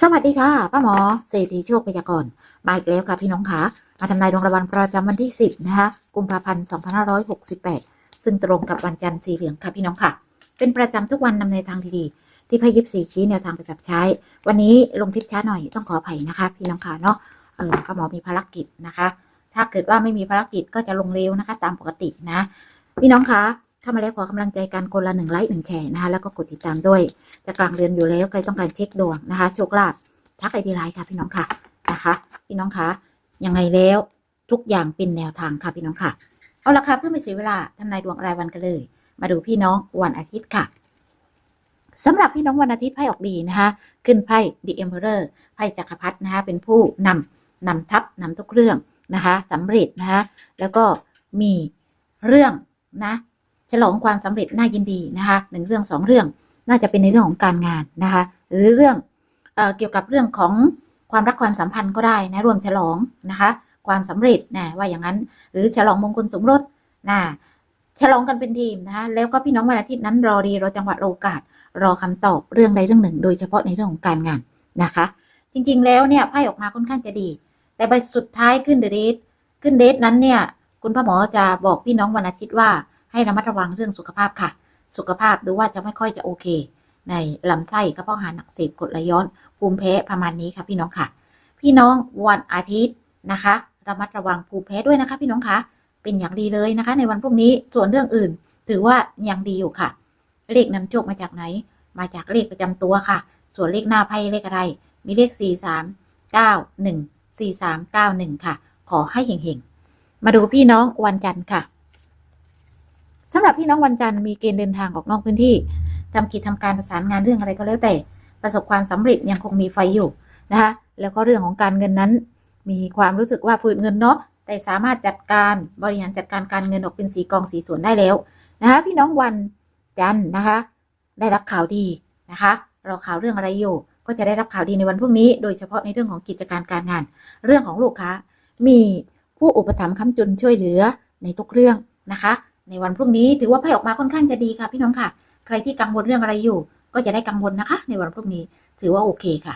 สวัสดีค่ะป้าหมอเศรษฐีโชคพยากรณ์มาอีกแล้วค่ะพี่น้องคะมาทำนายดวงรางวัลประจำวันที่ 10 นะคะกุมภาพันธ์2568 ซึ่งตรงกับวันจันทร์สีเหลืองค่ะพี่น้องค่ะ เป็นประจำทุกวันนำในทางดีๆ ที่พยิบสีชี้แนวทางไปจับใช้ วันนี้ลงทิปช้าหน่อยต้องขออภัยนะคะ พี่น้องค่ะเนาะเออป้าหมอมีภารกิจนะคะ ถ้าเกิดว่าไม่มีภารกิจก็จะลงเร็วนะคะ ตามปกตินะ พี่น้องคะ เข้ามาแล้วขอกำลังใจกันคนละหนึ่งไลค์หนึ่งแชร์นะคะ แล้วก็กดติดตามด้วย จะกลางเดือนอยู่แล้วใครต้องการเช็คดวงนะคะ โชคลาภทักไอดีไลน์ค่ะพี่น้องค่ะนะคะ พี่น้องค่ะยังไงแล้วทุกอย่างเป็นแนวทางค่ะพี่น้องค่ะ เอาละค่ะเพื่อไม่เสียเวลาทำนายดวงรายวันกันเลย มาดูพี่น้องวันอาทิตย์ค่ะสำหรับพี่น้องวันอาทิตย์ไพ่ออกดีนะคะ ขึ้นไพ่ The Emperor ไพ่จักรพรรดินะคะเป็นผู้นำนำทัพนำทุกเรื่องนะคะสำเร็จนะคะแล้วก็มีเรื่องนะ ฉลองความสำเร็จน่ายินดีนะคะหนึ่งเรื่องสองเรื่อง น่าจะเป็นในเรื่องของการงานนะคะ หรือเรื่องเอเกี่ยวกับเรื่องของความรักความสัมพันธ์ก็ได้นะรวมฉลองนะคะ ความสำเร็จนะว่าอย่างนั้น หรือฉลองมงคลสมรสนะฉลองกันเป็นทีมนะคะแล้วก็พี่น้องวันอาทิตย์นั้นรอดีรอจังหวะโอกาส รอคำตอบเรื่องใดเรื่องหนึ่ง โดยเฉพาะในเรื่องของการงานนะคะ จริงๆแล้วเนี่ยไพ่ออกมาค่อนข้างจะดี แต่ใบสุดท้ายขึ้นเดทขึ้นเดทนั้นเนี่ย คุณพ่อหมอจะบอกพี่น้องวันอาทิตย์ว่า ให้ระมัดระวังเรื่องสุขภาพค่ะ สุขภาพดูว่าจะไม่ค่อยจะโอเค ในลำไส้กระเพาะอาหารหนักเสพกรดไหลย้อน ภูมิแพ้ประมาณนี้ค่ะพี่น้องค่ะ พี่น้องวันอาทิตย์นะคะ ระมัดระวังภูมิแพ้ด้วยนะคะ พี่น้องคะเป็นอย่างดีเลยนะคะ ในวันพรุ่งนี้ส่วนเรื่องอื่น ถือว่ายังดีอยู่ค่ะ เลขนำโชคมาจากไหน มาจากเลขประจำตัวค่ะ ส่วนเลขหน้าไพ่เลขอะไร มีเลข 4 3 9 1 4 3 9 1 ค่ะ ขอให้เฮงๆ มาดูพี่น้องวันจันทร์ค่ะ สำหรับพี่น้องวันจันทร์มีเกณฑ์เดินทางออกนอกพื้นที่ทำกิจทำการประสานงานเรื่องอะไรก็แล้วแต่ ประสบความสำเร็จยังคงมีไฟอยู่นะคะแล้วก็เรื่องของการเงินนั้น มีความรู้สึกว่าฝืดเงินเนาะแต่สามารถจัดการบริหารจัดการการเงินออกเป็นสีกองสีส่วนได้แล้วนะคะพี่น้องวันจันทร์นะคะ ได้รับข่าวดีนะคะรอข่าวเรื่องอะไรอยู่ ก็จะได้รับข่าวดีในวันพรุ่งนี้ โดยเฉพาะในเรื่องของกิจการการงาน เรื่องของลูกค้า มีผู้อุปถัมภ์ค้ำจุนช่วยเหลือในทุกเรื่องนะคะ ในวันพรุ่งนี้ถือว่าไพ่ออกมาค่อนข้างจะดีค่ะ พี่น้องค่ะ ใครที่กังวลเรื่องอะไรอยู่ ก็จะได้กังวลนะคะ ในวันพรุ่งนี้ถือว่าโอเคค่ะ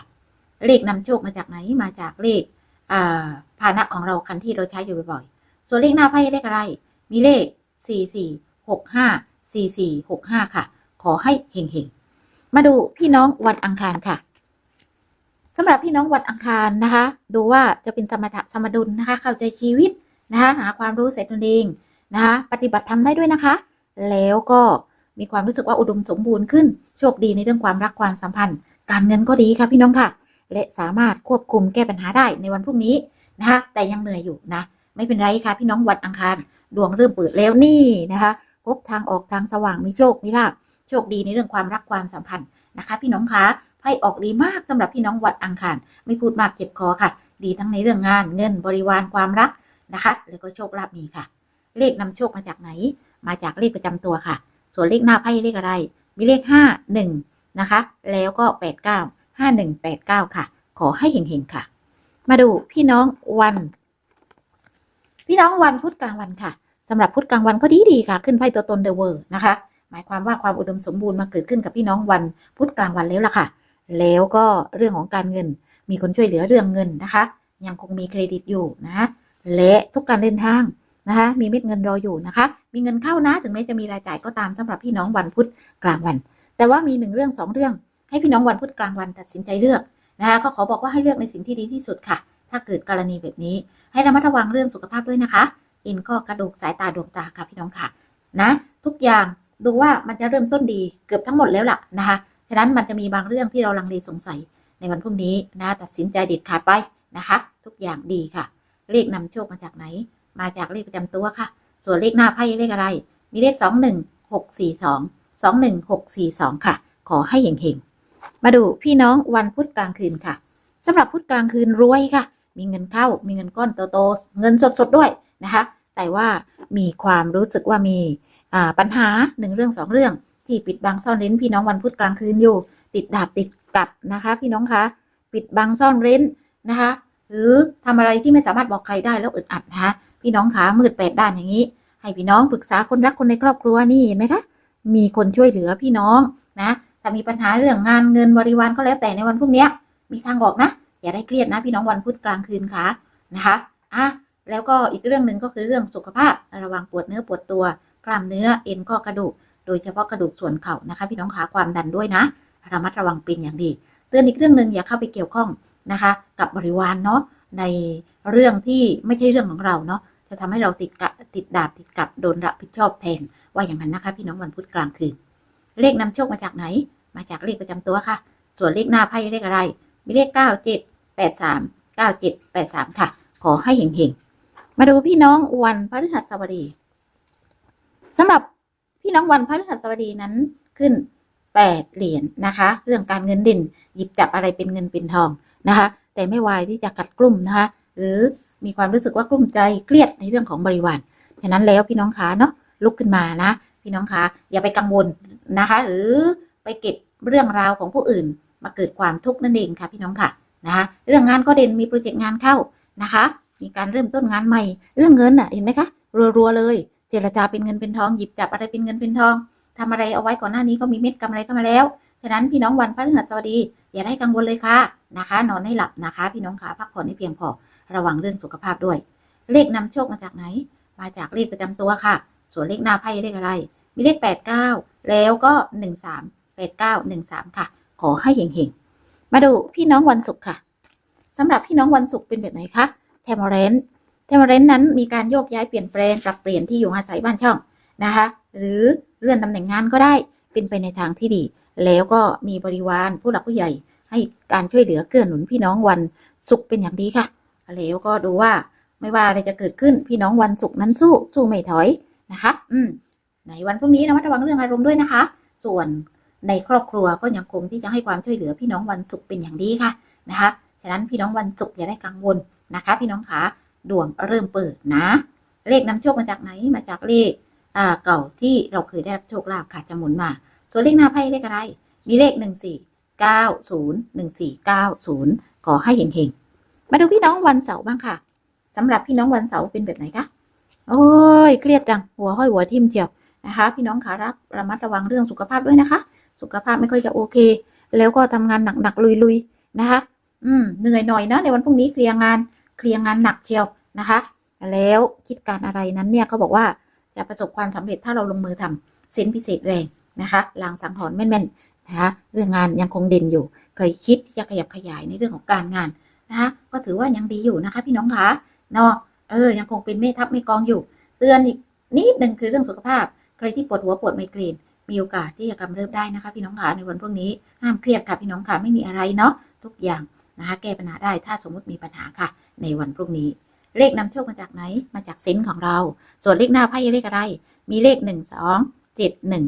เลขนำโชคมาจากไหนมาจากเลขอ่าพานะของเราคันที่เราใช้อยู่บ่อยๆ ส่วนเลขหน้าไพ่เลขอะไร มีเลข 4 4 6 5 4 4 6 5 ค่ะ ขอให้เฮงๆ มาดูพี่น้องวันอังคารค่ะสำหรับพี่น้องวันอังคารนะคะ ดูว่าจะเป็นสมถะสมดุลนะคะ เข้าใจชีวิตนะคะ หาความรู้เสร็จตนเอง นะคะปฏิบัติทำได้ด้วยนะคะ แล้วก็มีความรู้สึกว่าอุดมสมบูรณ์ขึ้น โชคดีในเรื่องความรักความสัมพันธ์ การเงินก็ดีค่ะพี่น้องค่ะ และสามารถควบคุมแก้ปัญหาได้ในวันพรุ่งนี้นะคะแต่ยังเหนื่อยอยู่นะ ไม่เป็นไรค่ะพี่น้องวันอังคารดวงเริ่มเปิดแล้วนี่นะคะพบทางออกทางสว่างมีโชคมีลาภโชคดีในเรื่องความรักความสัมพันธ์นะคะ พี่น้องคะไพ่ออกดีมากสำหรับพี่น้องวันอังคาร ไม่พูดมากเจ็บคอค่ะ ดีทั้งในเรื่องงานเงินบริวารความรักนะคะ แล้วก็โชคลาภมีค่ะ เลขนำโชคมาจากไหน มาจากเลขประจำตัวค่ะ ส่วนเลขหน้าไพ่เลขอะไร มีเลขห้าหนึ่งนะคะ แล้วก็แปดเก้าห้าหนึ่งแปดเก้าค่ะ ขอให้เฮงๆค่ะ มาดูพี่น้องวัน พี่น้องวันพุธกลางวันค่ะสำหรับพุธกลางวันก็ดีดีค่ะ ขึ้นไพ่ตัวตนเดอะเวอร์นะคะ หมายความว่าความอุดมสมบูรณ์มาเกิดขึ้นกับพี่น้องวันพุธกลางวันแล้วล่ะค่ะ แล้วก็เรื่องของการเงิน มีคนช่วยเหลือเรื่องเงินนะคะ ยังคงมีเครดิตอยู่นะ และทุกการเดินทาง นะคะ มีเม็ดเงินรออยู่นะคะ มีเงินเข้านะ ถึงแม้จะมีรายจ่ายก็ตามสำหรับพี่น้องวันพุธกลางวัน แต่ว่ามีหนึ่งเรื่องสองเรื่อง ให้พี่น้องวันพุธกลางวันตัดสินใจเลือกนะคะก็ขอบอกว่าให้เลือกในสิ่งที่ดีที่สุดค่ะ ถ้าเกิดกรณีแบบนี้ ให้ระมัดระวังเรื่องสุขภาพด้วยนะคะเอ็นข้อกระดูกสายตาดวงตาค่ะพี่น้องค่ะนะ ทุกอย่างดูว่ามันจะเริ่มต้นดีเกือบทั้งหมดแล้วล่ะนะคะฉะนั้นมันจะมีบางเรื่องที่เราลังเลสงสัยในวันพรุ่งนี้นะตัดสินใจเด็ดขาดไปนะคะ ทุกอย่างดีค่ะ เลขนำโชคมาจากไหน มาจากเลขประจำตัวค่ะ ส่วนเลขหน้าไพ่เลขอะไร มีเลขสองหนึ่งหกสี่สองสองหนึ่งหกสี่สองค่ะ ขอให้เฮงๆมาดูพี่น้องวันพุธกลางคืนค่ะสำหรับพุธกลางคืนรวยค่ะ มีเงินเข้า มีเงินก้อนโตๆเงินสดๆด้วยนะคะ แต่ว่ามีความรู้สึกว่ามีปัญหาหนึ่งเรื่องสองเรื่อง ที่ปิดบังซ่อนเร้นพี่น้องวันพุธกลางคืนอยู่ ติดดาบติดกับนะคะ พี่น้องคะปิดบังซ่อนเร้นนะคะ หรือทำอะไรที่ไม่สามารถบอกใครได้แล้วอึดอัดนะคะ พี่น้องคะมืดแปดด้านอย่างนี้ ให้พี่น้องปรึกษาคนรักคนในครอบครัวนี่เห็นไหมคะ มีคนช่วยเหลือพี่น้องนะถ้ามีปัญหาเรื่องงานเงินบริวารก็แล้วแต่ในวันพรุ่งนี้มีทางออกนะ อย่าได้เครียดนะพี่น้องวันพุธกลางคืนค่ะนะคะอะแล้วก็อีกเรื่องหนึ่งก็คือเรื่องสุขภาพระวังปวดเนื้อปวดตัว กล้ามเนื้อเอ็นข้อกระดูก โดยเฉพาะกระดูกส่วนเข่านะคะ พี่น้องขาความดันด้วยนะระมัดระวังเป็นอย่างดี เตือนอีกเรื่องหนึ่งอย่าเข้าไปเกี่ยวข้องนะคะ กับบริวารเนาะในเรื่องที่ไม่ใช่เรื่องของเราเนาะ จะทำให้เราติดกะติดดาบติดกับโดนรับผิดชอบแทน ว่าอย่างนั้นนะคะ พี่น้องวันพุธกลางคืน เลขนำโชคมาจากไหน มาจากเลขประจำตัวค่ะ ส่วนเลขหน้าไพ่เลขอะไร มีเลข9 7 8 3 9 7 8 3ค่ะ ขอให้เห็งๆ มาดูพี่น้องวันพฤหัสบดีสำหรับพี่น้องวันพฤหัสบดีนั้นขึ้น8เหรียญนะคะ เรื่องการเงินด่นหยิบจับอะไรเป็นเงินเป็นทองนะคะ แต่ไม่วายที่จะกัดกลุ่มนะคะ หรือ มีความรู้สึกว่ากลุ่มใจเครียดในเรื่องของบริวารฉะนั้นแล้วพี่น้องคะเนาะลุกขึ้นมานะ พี่น้องคะอย่าไปกังวลนะคะ หรือไปเก็บเรื่องราวของผู้อื่น มาเกิดความทุกข์นั่นเองค่ะพี่น้องค่ะนะคะเรื่องงานก็เด่นมีโปรเจกต์งานเข้านะคะ มีการเริ่มต้นงานใหม่ เรื่องเงินอะเห็นไหมคะรัวๆเลย เจรจาเป็นเงินเป็นทองหยิบจับอะไรเป็นเงินเป็นทองทำอะไรเอาไว้ก่อนหน้านี้ก็มีเม็ดกำไรเข้ามาแล้วฉะนั้นพี่น้องวันพระฤหัสบดีอย่าได้กังวลเลยค่ะนะคะ นอนให้หลับนะคะ พี่น้องขาพักผ่อนให้เพียงพอ ระวังเรื่องสุขภาพด้วย เลขนำโชคมาจากไหน มาจากเลขประจำตัวค่ะ ส่วนเลขหน้าไพ่เลขอะไร มีเลข 89 แล้วก็ 13 89 13 ค่ะ ขอให้เฮงๆ มาดูพี่น้องวันศุกร์ค่ะสำหรับพี่น้องวันศุกร์เป็นแบบไหนคะเทมเรนเทมเรนนั้นมีการโยกย้ายเปลี่ยนแปลงปรับเปลี่ยนที่อยู่อาศัยบ้านช่องนะคะ หรือเลื่อนตำแหน่งงานก็ได้เป็นไปในทางที่ดี แล้วก็มีบริวารผู้หลักผู้ใหญ่ ให้การช่วยเหลือเกื้อหนุนพี่น้องวันศุกร์เป็นอย่างดีค่ะ แล้วก็ดูว่าไม่ว่าอะไรจะเกิดขึ้นพี่น้องวันศุกร์นั้นสู้สู้ไม่ถอยนะคะ อืมในวันพรุ่งนี้ระมัดระวังเรื่องอารมณ์ด้วยนะคะ ส่วนในครอบครัวก็ยังคงที่จะให้ความช่วยเหลือพี่น้องวันศุกร์เป็นอย่างดีค่ะนะคะ ฉะนั้นพี่น้องวันศุกร์อย่าได้กังวลนะคะ พี่น้องขาดวงเริ่มเปิดนะ เลขนำโชคมาจากไหนมาจากเลขเก่าที่เราเคยได้รับโชคลาภค่ะจะหมุนมาส่วนเลขหน้าไพ่เลขอะไร มีเลขหนึ่งสี่เก้าศูนย์หนึ่งสี่เก้าศูนย์ขอให้เฮงๆ มาดูพี่น้องวันเสาร์บ้างค่ะสำหรับพี่น้องวันเสาร์เป็นแบบไหนคะโอ้ยเครียดจัง หัวห้อยหัวทิ่มเจียวนะคะ พี่น้องขารับระมัดระวังเรื่องสุขภาพด้วยนะคะ สุขภาพไม่ค่อยจะโอเค แล้วก็ทำงานหนักๆลุยๆนะคะ อืมเหนื่อยหน่อยนะในวันพรุ่งนี้เคลียร์งานเคลียร์งานหนักเชียวนะคะ แล้วคิดการอะไรนั้นเนี่ยเขาบอกว่าจะประสบความสำเร็จถ้าเราลงมือทำเซนพิเศษแรงนะคะลางสังหรณ์แม่นๆนะคะเรื่องงานยังคงเด่นอยู่ เคยคิดที่จะขยับขยายในเรื่องของการงาน นะคะก็ถือว่ายังดีอยู่นะคะพี่น้องคะเนาะเออยังคงเป็นเมทัพไม่กองอยู่ เตือนอีกนิดหนึ่งคือเรื่องสุขภาพ ใครที่ปวดหัวปวดไมเกรนมีโอกาสที่จะกำเริบได้นะคะ พี่น้องขาในวันพรุ่งนี้ห้ามเครียดค่ะพี่น้องขาไม่มีอะไรเนาะทุกอย่างนะคะแก้ปัญหาได้ถ้าสมมติมีปัญหาค่ะ ในวันพรุ่งนี้ เลขนำโชคมาจากไหนมาจากเซนส์ของเรา ส่วนเลขหน้าไพ่เลขอะไร มีเลขหนึ่งสองเจ็ดหนึ่ง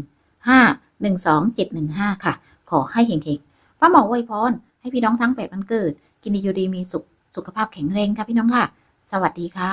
ห้าหนึ่งสองเจ็ดหนึ่งห้าค่ะ ขอให้เฮงๆป้าหมอไวยพรให้พี่น้องทั้งแปดวันเกิด กินดีอยู่ดีมีสุขสุขภาพแข็งแรงค่ะพี่น้องค่ะ สวัสดีค่ะ